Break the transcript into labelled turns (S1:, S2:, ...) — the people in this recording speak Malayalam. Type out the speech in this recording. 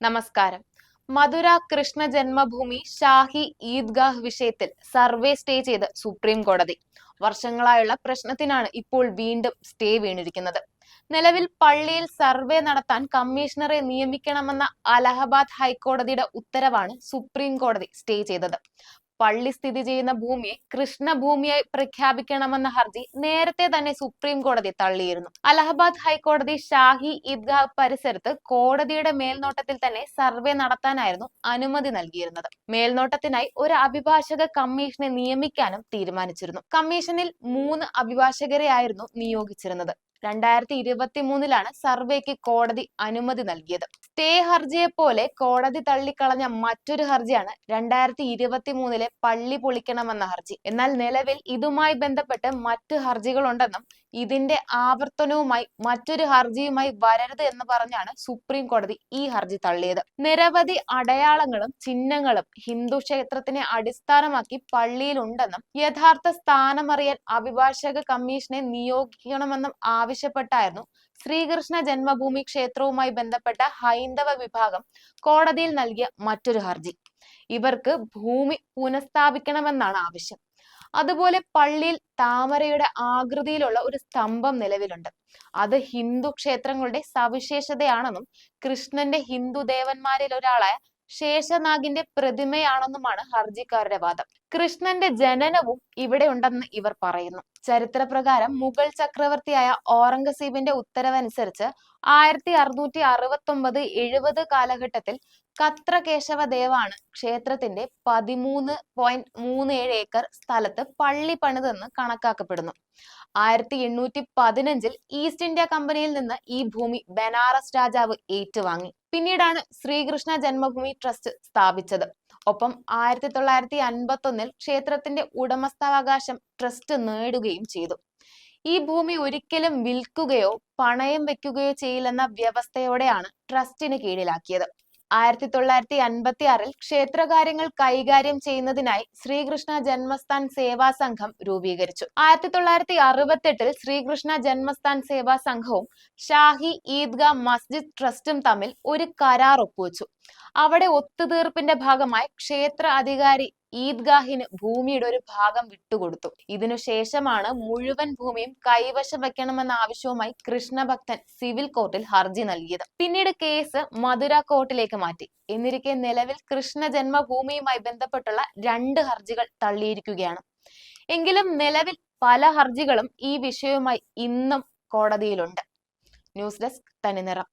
S1: നമസ്കാരം. മധുര കൃഷ്ണ ജന്മഭൂമി ഷാഹി ഈദ്ഗാഹ് വിഷയത്തിൽ സർവേ സ്റ്റേ ചെയ്ത് സുപ്രീം കോടതി. വർഷങ്ങളായുള്ള പ്രശ്നത്തിനാണ് ഇപ്പോൾ വീണ്ടും സ്റ്റേ വീണിരിക്കുന്നത്. നിലവിൽ പള്ളിയിൽ സർവേ നടത്താൻ കമ്മീഷണറെ നിയമിക്കണമെന്ന അലഹബാദ് ഹൈക്കോടതിയുടെ ഉത്തരവാണ് സുപ്രീം കോടതി സ്റ്റേ ചെയ്തത്. പള്ളി സ്ഥിതി ചെയ്യുന്ന ഭൂമിയെ കൃഷ്ണഭൂമിയായി പ്രഖ്യാപിക്കണമെന്ന ഹർജി നേരത്തെ തന്നെ സുപ്രീം കോടതി തള്ളിയിരുന്നു. അലഹബാദ് ഹൈക്കോടതി ഷാഹി ഈദ്ഗാഹ് പരിസരത്ത് കോടതിയുടെ മേൽനോട്ടത്തിൽ തന്നെ സർവേ നടത്താനായിരുന്നു അനുമതി നൽകിയിരുന്നത്. മേൽനോട്ടത്തിനായി ഒരു അഭിഭാഷക കമ്മീഷനെ നിയമിക്കാനും തീരുമാനിച്ചിരുന്നു. കമ്മീഷനിൽ മൂന്ന് അഭിഭാഷകരെയായിരുന്നു നിയോഗിച്ചിരുന്നത്. രണ്ടായിരത്തി ഇരുപത്തി മൂന്നിലാണ് സർവേക്ക് കോടതി അനുമതി നൽകിയത്. സ്റ്റേ ഹർജിയെ പോലെ കോടതി തള്ളിക്കളഞ്ഞ മറ്റൊരു ഹർജിയാണ് രണ്ടായിരത്തി ഇരുപത്തി മൂന്നിലെ പള്ളി പൊളിക്കണമെന്ന ഹർജി. എന്നാൽ നിലവിൽ ഇതുമായി ബന്ധപ്പെട്ട് മറ്റു ഹർജികളുണ്ടെന്നും ഇതിന്റെ ആവർത്തനവുമായി മറ്റൊരു ഹർജിയുമായി വരരുത് എന്ന് പറഞ്ഞാണ് സുപ്രീം കോടതി ഈ ഹർജി തള്ളിയത്. നിരവധി അടയാളങ്ങളും ചിഹ്നങ്ങളും ഹിന്ദു ക്ഷേത്രത്തിനെ അടിസ്ഥാനമാക്കി പള്ളിയിലുണ്ടെന്നും യഥാർത്ഥ സ്ഥാനമറിയാൻ അഭിഭാഷക കമ്മീഷനെ നിയോഗിക്കണമെന്നും ആവശ്യപ്പെട്ടായിരുന്നു. ശ്രീകൃഷ്ണ ജന്മഭൂമി ക്ഷേത്രവുമായി ബന്ധപ്പെട്ട ഹൈന്ദവ വിഭാഗം കോടതിയിൽ നൽകിയ മറ്റൊരു ഹർജി. ഇവർക്ക് ഭൂമി പുനഃസ്ഥാപിക്കണമെന്നാണ് ആവശ്യം. അതുപോലെ പള്ളിയിൽ താമരയുടെ ആകൃതിയിലുള്ള ഒരു സ്തംഭം നിലവിലുണ്ട്. അത് ഹിന്ദു ക്ഷേത്രങ്ങളുടെ സവിശേഷതയാണെന്നും കൃഷ്ണന്റെ ഹിന്ദു ദേവന്മാരിൽ ഒരാളായ ശേഷനാഗിന്റെ പ്രതിമയാണെന്നുമാണ് ഹർജിക്കാരുടെ വാദം. കൃഷ്ണന്റെ ജനനവും ഇവിടെ ഉണ്ടെന്ന് ഇവർ പറയുന്നു. ചരിത്രപ്രകാരം മുഗൾ ചക്രവർത്തിയായ ഔറംഗസീബിന്റെ ഉത്തരവനുസരിച്ച് ആയിരത്തി അറുന്നൂറ്റി അറുപത്തി ഒമ്പത് എഴുപത് കാലഘട്ടത്തിൽ കത്ര ദേവാണ് ക്ഷേത്രത്തിന്റെ പതിമൂന്ന് പോയിന്റ് മൂന്ന് ഏഴ് ഏക്കർ സ്ഥലത്ത് പള്ളി പണിതെന്ന് കണക്കാക്കപ്പെടുന്നു. ആയിരത്തി എണ്ണൂറ്റി പതിനഞ്ചിൽ ഈസ്റ്റ് ഇന്ത്യ കമ്പനിയിൽ നിന്ന് ഈ ഭൂമി ബനാറസ് രാജാവ് ഏറ്റുവാങ്ങി. പിന്നീടാണ് ശ്രീകൃഷ്ണ ജന്മഭൂമി ട്രസ്റ്റ് സ്ഥാപിച്ചത്. ഒപ്പം ആയിരത്തി തൊള്ളായിരത്തി അൻപത്തി ഒന്നിൽ ക്ഷേത്രത്തിന്റെ ഉടമസ്ഥാവകാശം ട്രസ്റ്റ് നേടുകയും ചെയ്തു. ഈ ഭൂമി ഒരിക്കലും വിൽക്കുകയോ പണയം വെക്കുകയോ ചെയ്യില്ലെന്ന വ്യവസ്ഥയോടെയാണ് ട്രസ്റ്റിന് കീഴിലാക്കിയത്. ആയിരത്തി തൊള്ളായിരത്തി അൻപത്തി ആറിൽ ക്ഷേത്രകാര്യങ്ങൾ കൈകാര്യം ചെയ്യുന്നതിനായി ശ്രീകൃഷ്ണ ജന്മസ്ഥാൻ സേവാ സംഘം രൂപീകരിച്ചു. ആയിരത്തി തൊള്ളായിരത്തി അറുപത്തെട്ടിൽ ശ്രീകൃഷ്ണ ജന്മസ്ഥാൻ സേവാ സംഘവും ഷാഹി ഈദ്ഗ മസ്ജിദ് ട്രസ്റ്റും തമ്മിൽ ഒരു കരാർ ഒപ്പുവച്ചു. അവിടെ ഒത്തുതീർപ്പിന്റെ ഭാഗമായി ക്ഷേത്ര അധികാരി ഈദ്ഗാഹിന് ഭൂമിയുടെ ഒരു ഭാഗം വിട്ടുകൊടുത്തു. ഇതിനുശേഷമാണ് മുഴുവൻ ഭൂമിയും കൈവശം വെക്കണമെന്ന ആവശ്യവുമായി കൃഷ്ണഭക്തൻ സിവിൽ കോർട്ടിൽ ഹർജി നൽകിയത്. പിന്നീട് കേസ് മധുര കോർട്ടിലേക്ക് മാറ്റി. എന്നിരിക്കെ നിലവിൽ കൃഷ്ണ ജന്മഭൂമിയുമായി ബന്ധപ്പെട്ടുള്ള രണ്ട് ഹർജികൾ തള്ളിയിരിക്കുകയാണ്. എങ്കിലും നിലവിൽ പല ഹർജികളും ഈ വിഷയവുമായി ഇന്നും കോടതിയിലുണ്ട്. ന്യൂസ് ഡെസ്ക് തനിനിറം.